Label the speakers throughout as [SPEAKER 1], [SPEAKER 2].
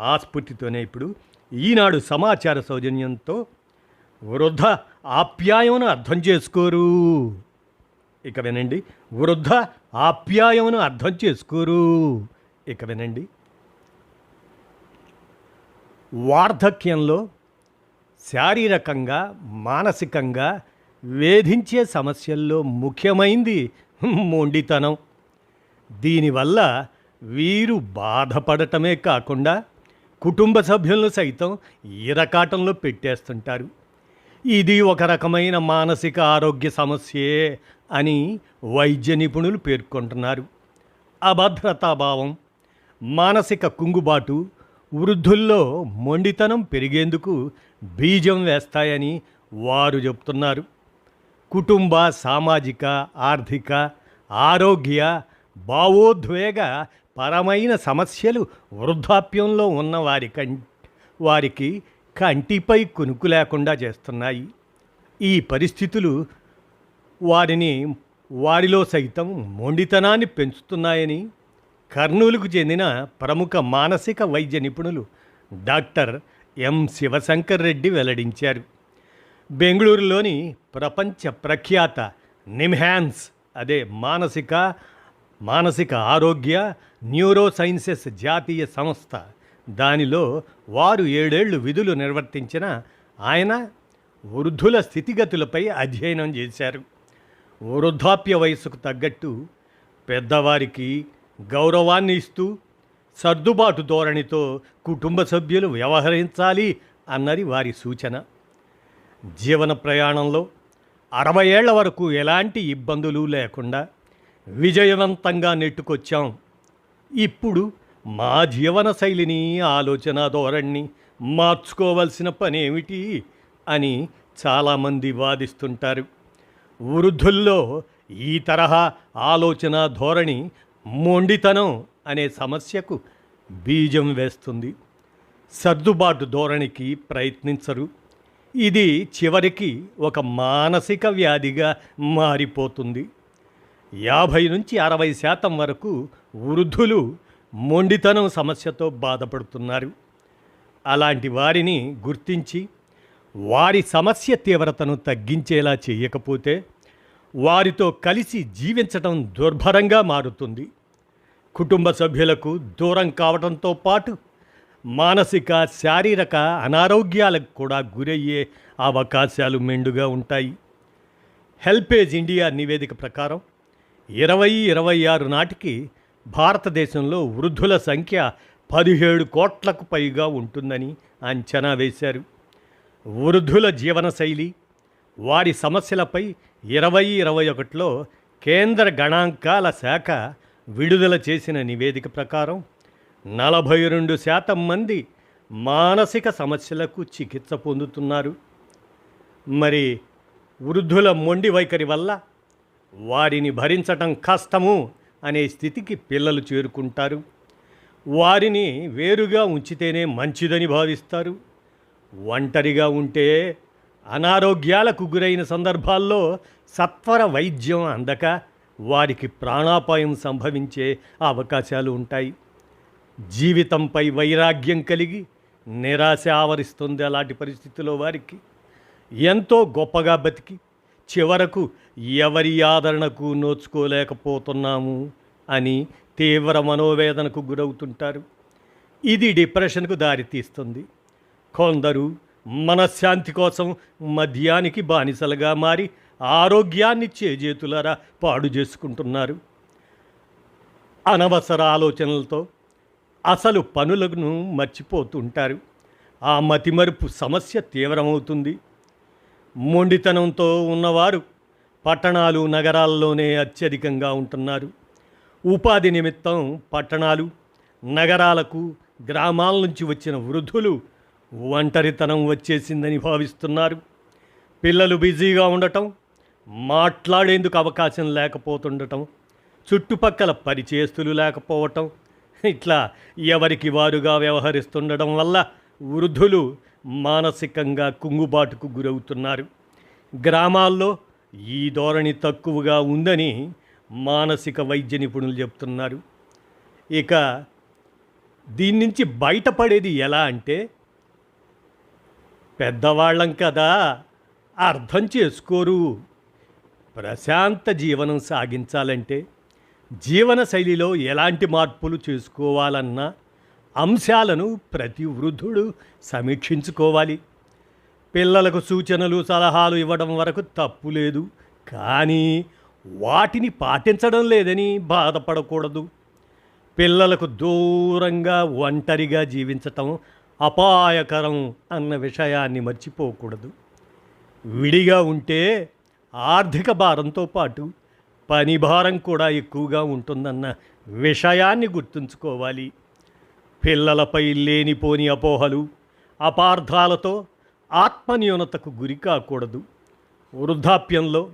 [SPEAKER 1] ఆ స్ఫూర్తితోనే ఇప్పుడు ఈనాడు సమాచార సౌజన్యంతో వృద్ధ ఆప్యాయమును అర్థం చేసుకోరు. ఇక వినండి. వృద్ధ ఆప్యాయమును అర్థం చేసుకోరు. ఇక వినండి. వార్ధక్యంలో శారీరకంగా మానసికంగా వేధించే సమస్యల్లో ముఖ్యమైంది మొండితనం. దీనివల్ల వీరు బాధపడటమే కాకుండా కుటుంబ సభ్యులను సైతం ఈరకాటంలో పెట్టేస్తుంటారు. ఇది ఒక రకమైన మానసిక ఆరోగ్య సమస్యే అని వైద్య నిపుణులు పేర్కొంటున్నారు. అభద్రతాభావం మానసిక కుంగుబాటు వృద్ధుల్లో మొండితనం పెరిగేందుకు బీజం వేస్తాయని వారు చెప్తున్నారు. కుటుంబ సామాజిక ఆర్థిక ఆరోగ్య భావోద్వేగ పరమైన సమస్యలు వృద్ధాప్యంలో ఉన్న వారి కం వారికి కంటిపై కునుకు లేకుండా చేస్తున్నాయి. ఈ పరిస్థితులు వారిని వారిలో సైతం మొండితనాన్ని పెంచుతున్నాయని కర్నూలుకు చెందిన ప్రముఖ మానసిక వైద్య నిపుణులు డాక్టర్ ఎం. శివశంకర్ రెడ్డి వెల్లడించారు. బెంగళూరులోని ప్రపంచ ప్రఖ్యాత నిమ్హాన్స్ అదే మానసిక మానసిక ఆరోగ్య న్యూరోసైన్సెస్ జాతీయ సంస్థ. దానిలో వారు ఏడేళ్ళు విధులు నిర్వర్తించిన ఆయన వృద్ధుల స్థితిగతులపై అధ్యయనం చేశారు. వృద్ధాప్య వయసుకు తగ్గట్టు పెద్దవారికి గౌరవాన్ని ఇస్తూ సర్దుబాటు ధోరణితో కుటుంబ సభ్యులు వ్యవహరించాలి అన్నది వారి సూచన. జీవన ప్రయాణంలో అరవై ఏళ్ళ వరకు ఎలాంటి ఇబ్బందులు లేకుండా విజయవంతంగా నెట్టుకొచ్చాం. ఇప్పుడు మా జీవన శైలిని ఆలోచన ధోరణిని మార్చుకోవలసిన పనేమిటి అని చాలామంది వాదిస్తుంటారు. వృద్ధుల్లో ఈ తరహా ఆలోచన ధోరణి మొండితనం అనే సమస్యకు బీజం వేస్తుంది. సర్దుబాటు ధోరణికి ప్రయత్నించరు. ఇది చివరికి ఒక మానసిక వ్యాధిగా మారిపోతుంది. యాభై నుంచి అరవై శాతం వరకు వృద్ధులు మొండితనం సమస్యతో బాధపడుతున్నారు. అలాంటి వారిని గుర్తించి వారి సమస్య తీవ్రతను తగ్గించేలా చేయకపోతే వారితో కలిసి జీవించటం దుర్భరంగా మారుతుంది. కుటుంబ సభ్యులకు దూరం కావడంతో పాటు మానసిక శారీరక అనారోగ్యాలకు కూడా గురయ్యే అవకాశాలు మెండుగా ఉంటాయి. హెల్పేజ్ ఇండియా నివేదిక ప్రకారం ఇరవై ఇరవై ఆరు నాటికి భారతదేశంలో వృద్ధుల సంఖ్య పదిహేడు కోట్లకు పైగా ఉంటుందని అంచనా వేశారు. వృద్ధుల జీవనశైలి వారి సమస్యలపై ఇరవై ఇరవై ఒకటిలో కేంద్ర గణాంకాల శాఖ విడుదల చేసిన నివేదిక ప్రకారం నలభై రెండు శాతం మంది మానసిక సమస్యలకు చికిత్స పొందుతున్నారు. మరి వృద్ధుల మొండి వైఖరి వల్ల వారిని భరించటం కష్టము అనే స్థితికి పిల్లలు చేరుకుంటారు. వారిని వేరుగా ఉంచితేనే మంచిదని భావిస్తారు. ఒంటరిగా ఉంటే అనారోగ్యాలకు గురైన సందర్భాల్లో సత్వర వైద్యం అందక వారికి ప్రాణాపాయం సంభవించే అవకాశాలు ఉంటాయి. జీవితంపై వైరాగ్యం కలిగి నిరాశ ఆవరిస్తుంది అలాంటి పరిస్థితిలో వారికి. ఎంతో గొప్పగా బతికి చివరకు ఎవరి ఆదరణకు నోచుకోలేకపోతున్నాము అని తీవ్ర మనోవేదనకు గురవుతుంటారు. ఇది డిప్రెషన్కు దారితీస్తుంది కొందరు మనశ్శాంతి కోసం మద్యానికి బానిసలుగా మారి ఆరోగ్యాన్ని చేజేతులారా పాడు చేసుకుంటున్నారు. అనవసర ఆలోచనలతో అసలు పనులను మర్చిపోతుంటారు. ఆ మతిమరుపు సమస్య తీవ్రమవుతుంది. మొండితనంతో ఉన్నవారు పట్టణాలు నగరాల్లోనే అత్యధికంగా ఉంటున్నారు. ఉపాధి నిమిత్తం పట్టణాలు నగరాలకు గ్రామాల నుంచి వచ్చిన వృద్ధులు ఒంటరితనం వచ్చేసిందని భావిస్తున్నారు. పిల్లలు బిజీగా ఉండటం మాట్లాడేందుకు అవకాశం లేకపోతుండటం చుట్టుపక్కల పరిచేస్తులు లేకపోవటం ఇట్లా ఎవరికి వారుగా వ్యవహరిస్తుండడం వల్ల వృద్ధులు మానసికంగా కుంగుబాటుకు గురవుతున్నారు. గ్రామాల్లో ఈ ధోరణి తక్కువగా ఉందని మానసిక వైద్య నిపుణులు చెప్తున్నారు. ఇక దీని నుంచి బయటపడేది ఎలా అంటే పెద్దవాళ్ళం కదా అర్థం చేసుకోరు. ప్రశాంత జీవనం సాగించాలంటే జీవన శైలిలో ఎలాంటి మార్పులు చేసుకోవాలన్నా అంశాలను ప్రతి వృద్ధుడు సమీక్షించుకోవాలి. పిల్లలకు సూచనలు సలహాలు ఇవ్వడం వరకు తప్పు లేదు. కానీ వాటిని పాటించడం లేదని బాధపడకూడదు. పిల్లలకు దూరంగా ఒంటరిగా జీవించటం అపాయకరం అన్న విషయాన్ని మర్చిపోకూడదు. విడిగా ఉంటే ఆర్థిక భారంతో పాటు పని భారం కూడా ఎక్కువగా ఉంటుందన్న విషయాన్ని గుర్తుంచుకోవాలి. పిల్లలపై లేనిపోని అపోహలు అపార్థాలతో ఆత్మన్యూనతకు గురి కాకూడదు. వృద్ధాప్యంలో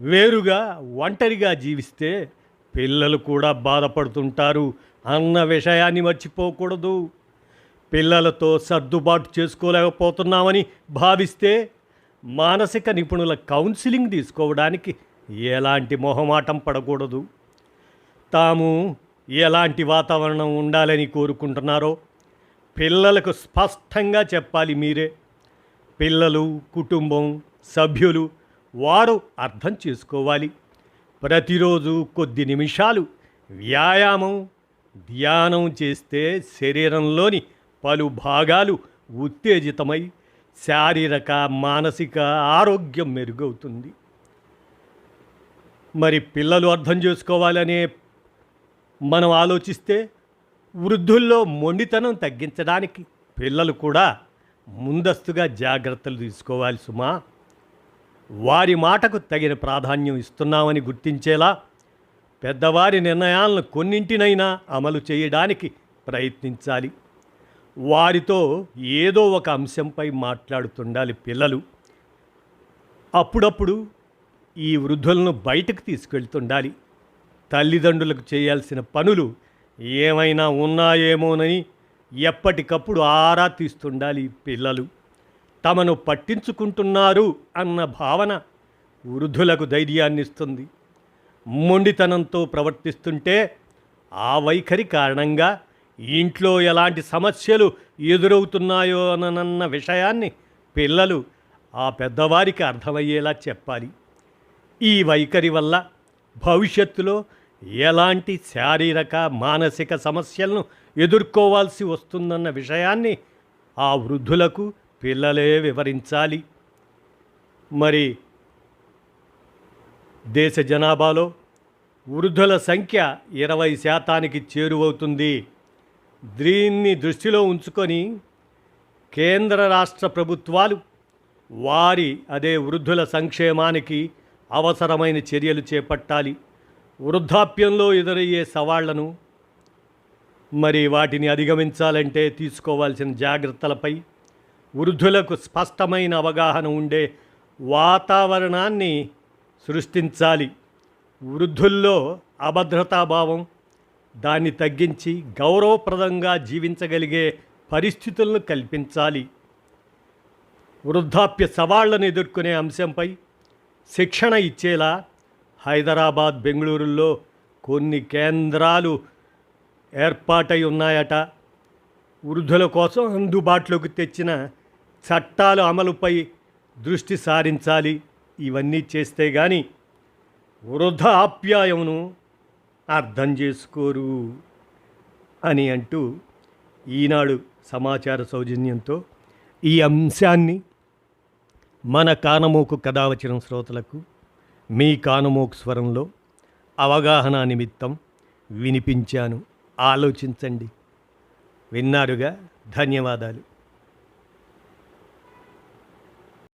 [SPEAKER 1] వేరుగా ఒంటరిగా జీవిస్తే పిల్లలు కూడా బాధపడుతుంటారు అన్న విషయాన్ని మర్చిపోకూడదు. పిల్లలతో సర్దుబాటు చేసుకోలేకపోతున్నామని భావిస్తే మానసిక నిపుణుల కౌన్సిలింగ్ తీసుకోవడానికి ఎలాంటి మొహమాటం పడకూడదు. తాము ఎలాంటి వాతావరణం ఉండాలని కోరుకుంటున్నారో పిల్లలకు స్పష్టంగా చెప్పాలి మీరే. పిల్లలు కుటుంబం సభ్యులు వారు అర్థం చేసుకోవాలి. ప్రతిరోజు కొద్ది నిమిషాలు వ్యాయామం ధ్యానం చేస్తే శరీరంలోని పలు భాగాలు ఉత్తేజితమై శారీరక మానసిక ఆరోగ్యం మెరుగవుతుంది. మరి పిల్లలు అర్థం చేసుకోవాలనే మనం ఆలోచిస్తే వృద్ధుల్లో మొండితనం తగ్గించడానికి పిల్లలు కూడా ముందస్తుగా జాగ్రత్తలు తీసుకోవాలి సుమా. వారి మాటకు తగిన ప్రాధాన్యం ఇస్తున్నామని గుర్తించేలా పెద్దవారి నిర్ణయాలను కొన్నింటినైనా అమలు చేయడానికి ప్రయత్నించాలి. వారితో ఏదో ఒక అంశంపై మాట్లాడుతుండాలి పిల్లలు. అప్పుడప్పుడు ఈ వృద్ధులను బయటకు తీసుకెళ్తుండాలి. తల్లిదండ్రులకు చేయాల్సిన పనులు ఏమైనా ఉన్నాయేమోనని ఎప్పటికప్పుడు ఆరా తీస్తుండాలి పిల్లలు. తమను పట్టించుకుంటున్నారు అన్న భావన వృద్ధులకు ధైర్యాన్ని ఇస్తుంది మొండితనంతో ప్రవర్తిస్తుంటే ఆ వైఖరి కారణంగా ఇంట్లో ఎలాంటి సమస్యలు ఎదురవుతున్నాయో అనన్న విషయాన్ని పిల్లలు ఆ పెద్దవారికి అర్థమయ్యేలా చెప్పాలి. ఈ వైఖరి వల్ల భవిష్యత్తులో ఎలాంటి శారీరక మానసిక సమస్యలను ఎదుర్కోవాల్సి వస్తుందన్న విషయాన్ని ఆ వృద్ధులకు పిల్లలే వివరించాలి. మరి దేశ జనాభాలో వృద్ధుల సంఖ్య ఇరవై శాతానికి చేరువవుతుంది. దీన్ని దృష్టిలో ఉంచుకొని కేంద్ర రాష్ట్ర ప్రభుత్వాలు వారి అదే వృద్ధుల సంక్షేమానికి అవసరమైన చర్యలు చేపట్టాలి. వృద్ధాప్యంలో ఎదురయ్యే సవాళ్ళను మరి వాటిని అధిగమించాలంటే తీసుకోవాల్సిన జాగ్రత్తలపై వృద్ధులకు స్పష్టమైన అవగాహన ఉండే వాతావరణాన్ని సృష్టించాలి. వృద్ధుల్లో అభద్రతాభావం దాన్ని తగ్గించి గౌరవప్రదంగా జీవించగలిగే పరిస్థితులను కల్పించాలి. వృద్ధాప్య సవాళ్ళను ఎదుర్కొనే అంశంపై శిక్షణ ఇచ్చేలా హైదరాబాద్ బెంగళూరులో కొన్ని కేంద్రాలు ఏర్పాటై ఉన్నాయట. వృద్ధుల కోసం అందుబాటులోకి తెచ్చిన చట్టాలు అమలుపై దృష్టి సారించాలి. ఇవన్నీ చేస్తే కానీ వృద్ధాప్యాయమును అర్థం చేసుకోరు అని అంటూ ఈనాడు సమాచార సౌజన్యంతో ఈ అంశాన్ని మన కానమోకు కథావచనం శ్రోతలకు మీ కానుమోక్ స్వరంలో అవగాహన నిమిత్తం వినిపించాను. ఆలోచించండి. విన్నారుగా? ధన్యవాదాలు.